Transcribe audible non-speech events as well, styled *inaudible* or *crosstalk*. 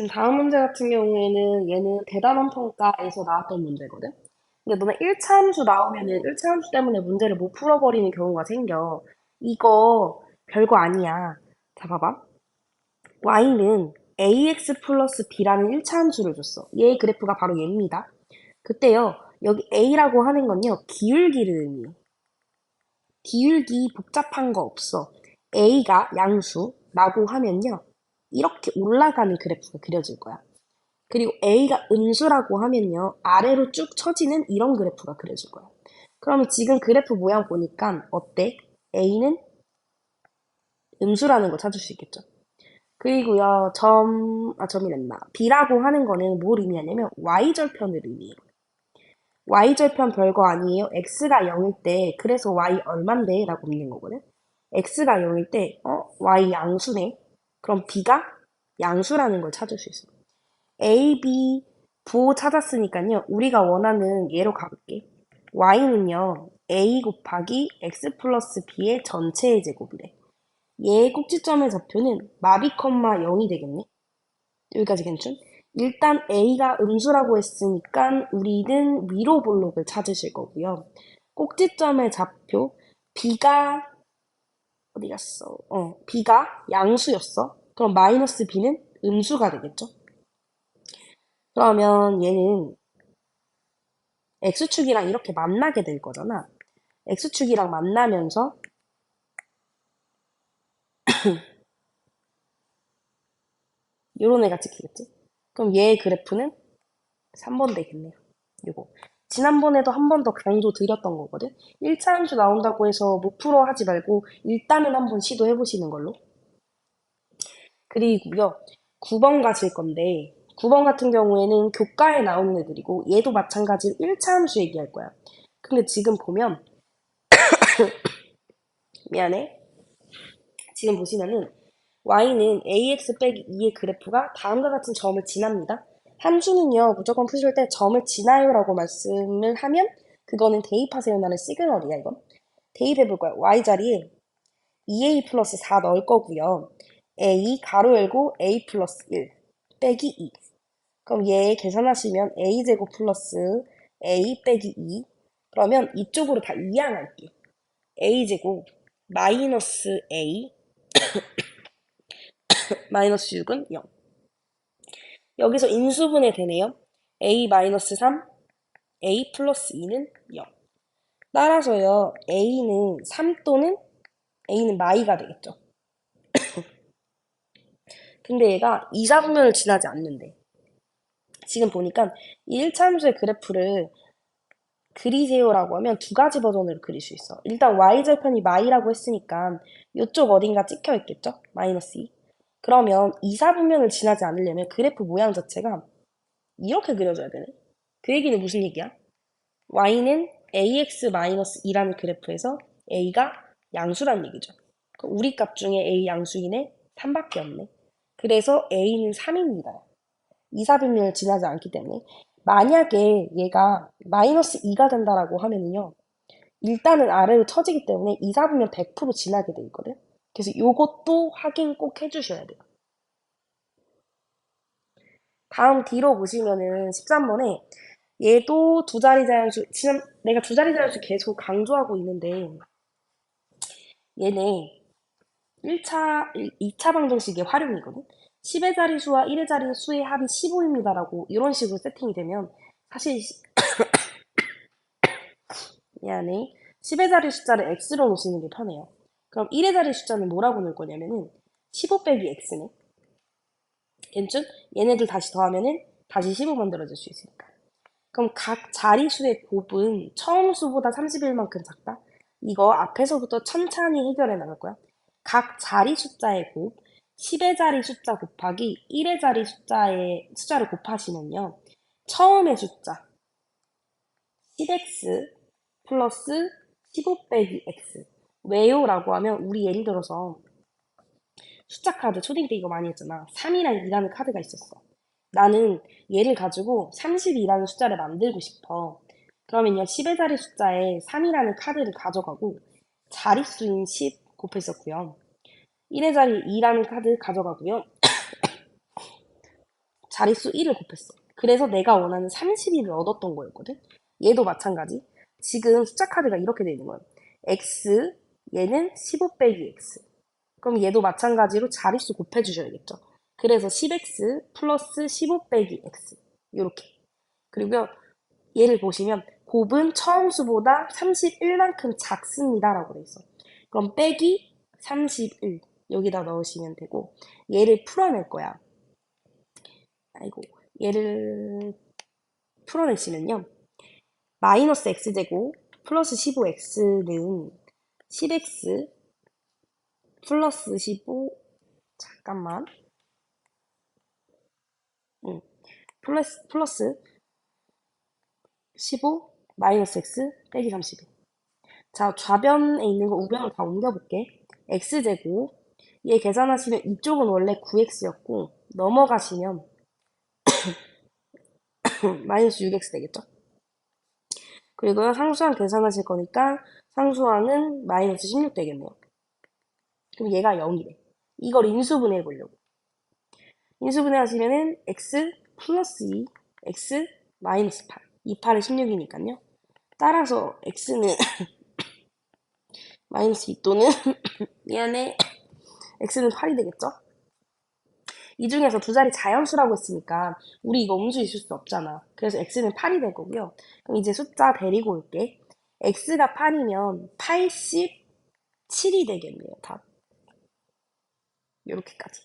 지금 다음 문제 같은 경우에는 얘는 대단원 평가에서 나왔던 문제거든? 근데 너네 1차 함수 나오면은 1차 함수 때문에 문제를 못 풀어버리는 경우가 생겨. 이거 별거 아니야. 자, 봐봐. y는 ax 플러스 b라는 1차 함수를 줬어. 얘의 그래프가 바로 얘입니다. 그때요, 여기 a라고 하는 건요, 기울기를 의미해요. 기울기 복잡한 거 없어. a가 양수라고 하면요, 이렇게 올라가는 그래프가 그려질 거야. 그리고 A가 음수라고 하면요. 아래로 쭉 처지는 이런 그래프가 그려질 거야. 그러면 지금 그래프 모양 보니까 어때? A는 음수라는 거 찾을 수 있겠죠. 그리고요. 점, 아 점이 냈나. B라고 하는 거는 뭘 의미하냐면 Y절편을 의미해요. Y절편 별거 아니에요. X가 0일 때 그래서 Y 얼만데? 라고 묻는 거거든. X가 0일 때 어? Y 양수네. 그럼 B가 양수라는 걸 찾을 수 있어요. A, B, 부호 찾았으니까요. 우리가 원하는 예로 가볼게. Y는요. A 곱하기 X 플러스 B의 전체의 제곱이래. 얘의 꼭지점의 좌표는 마비 컴마 0이 되겠네. 여기까지 괜찮? 일단 A가 음수라고 했으니까 우리는 위로 볼록을 찾으실 거고요. 꼭지점의 좌표 B가 어디 갔어? 어, B가 양수였어. 그럼 마이너스 B는 음수가 되겠죠? 그러면 얘는 X축이랑 이렇게 만나게 될 거잖아. X축이랑 만나면서 *coughs* 요런 애가 찍히겠지? 그럼 얘의 그래프는 3번 되겠네요. 요거. 지난번에도 한 번 더 강조 드렸던 거거든. 1차 함수 나온다고 해서 못 풀어 하지 말고 일단은 한번 시도해 보시는 걸로. 그리고요. 9번 가실 건데 9번 같은 경우에는 교과에 나오는 애들이고 얘도 마찬가지로 1차 함수 얘기할 거야. 근데 지금 보면 *coughs* 미안해. 지금 보시면은 y는 ax 빼기 2의 그래프가 다음과 같은 점을 지납니다. 함수는요 무조건 푸실 때 점을 지나요 라고 말씀을 하면 그거는 대입하세요라는 시그널이야 이건. 대입해 볼 거야. y 자리에 2a 플러스 4 넣을 거고요. A 가로 열고 a 플러스 1 빼기 2 그럼 얘 계산하시면 a제곱 플러스 a 빼기 2 그러면 이쪽으로 다 이항할게. A제곱 마이너스 a *coughs* 마이너스 6은 0 여기서 인수분해 되네요. A 마이너스 3 a 플러스 2는 0 따라서요 a는 3 또는 a는 마이가 되겠죠 근데 얘가 2, 4분면을 지나지 않는데 지금 보니까 이 1차 함수의 그래프를 그리세요라고 하면 두 가지 버전으로 그릴 수 있어. 일단 y절편이 마이라고 했으니까 이쪽 어딘가 찍혀 있겠죠? 마이너스 2. 그러면 2, 4분면을 지나지 않으려면 그래프 모양 자체가 이렇게 그려져야 되네. 그 얘기는 무슨 얘기야? y는 ax-2라는 그래프에서 a가 양수란 얘기죠. 우리 값 중에 a 양수이네 3밖에 없네. 그래서 a는 3입니다. 2, 4분면을 지나지 않기 때문에 만약에 얘가 마이너스 2가 된다라고 하면은요. 일단은 아래로 쳐지기 때문에 2, 4분면 100% 지나게 돼 있거든. 그래서 이것도 확인 꼭 해주셔야 돼요. 다음 뒤로 보시면은 13번에 얘도 두 자리 자연수, 지금 내가 두 자리 자연수 계속 강조하고 있는데 얘네 1차, 2차 방정식의 활용이거든. 10의 자리 수와 1의 자리 수의 합이 15입니다라고 이런 식으로 세팅이 되면 사실 *coughs* 미안해 10의 자리 숫자를 x로 놓으시는 게 편해요. 그럼 1의 자리 숫자는 뭐라고 넣을 거냐면은 15 빼기 x네. 괜찮? 얘네들 다시 더하면은 다시 15 만들어질 수 있으니까. 그럼 각 자리수의 곱은 처음 수보다 31만큼 작다? 이거 앞에서부터 천천히 해결해 나갈 거야. 각 자리 숫자의 곱, 10의 자리 숫자 곱하기 1의 자리 숫자의 숫자를 곱하시면요. 처음의 숫자 10x 플러스 15 빼기 x 왜요? 라고 하면 우리 예를 들어서 숫자 카드 초딩 때 이거 많이 했잖아 3이랑 2라는 카드가 있었어 나는 얘를 가지고 32라는 숫자를 만들고 싶어 그러면요 10의 자리 숫자에 3이라는 카드를 가져가고 자릿수인 10 곱했었고요 1의 자리 2라는 카드 가져가고요. *coughs* 자릿수 1을 곱했어. 그래서 내가 원하는 31을 얻었던 거였거든. 얘도 마찬가지. 지금 숫자 카드가 이렇게 돼 있는 거야. x, 얘는 15 빼기 x. 그럼 얘도 마찬가지로 자릿수 곱해주셔야겠죠. 그래서 10x 플러스 15 빼기 x. 요렇게. 그리고 얘를 보시면 곱은 처음 수보다 31만큼 작습니다라고 돼 있어. 그럼 빼기 31 여기다 넣으시면 되고 얘를 풀어낼 거야. 아이고 얘를 풀어내시면요. 마이너스 x제곱 플러스 15x는 10x 플러스 15 잠깐만 응. 플러스 플러스 15 마이너스 x 빼기 31 자, 좌변에 있는 거 우변으로 다 옮겨볼게. x제곱. 얘 계산하시면 이쪽은 원래 9x였고, 넘어가시면 *coughs* 마이너스 6x 되겠죠? 그리고요, 상수항 계산하실 거니까 상수항은 마이너스 16 되겠네요. 그럼 얘가 0이래. 이걸 인수분해 해 보려고. 인수분해 하시면은 x 플러스 2, x 마이너스 8. 2, 8은 16이니까요. 따라서 x는 마이너스 2 또는 *laughs* 미안해 x는 8이 되겠죠? 이 중에서 두 자리 자연수라고 했으니까 우리 이거 음수 있을 수 없잖아. 그래서 x는 8이 될 거고요. 그럼 이제 숫자 데리고 올게. x가 8이면 87이 되겠네요. 답. 이렇게까지.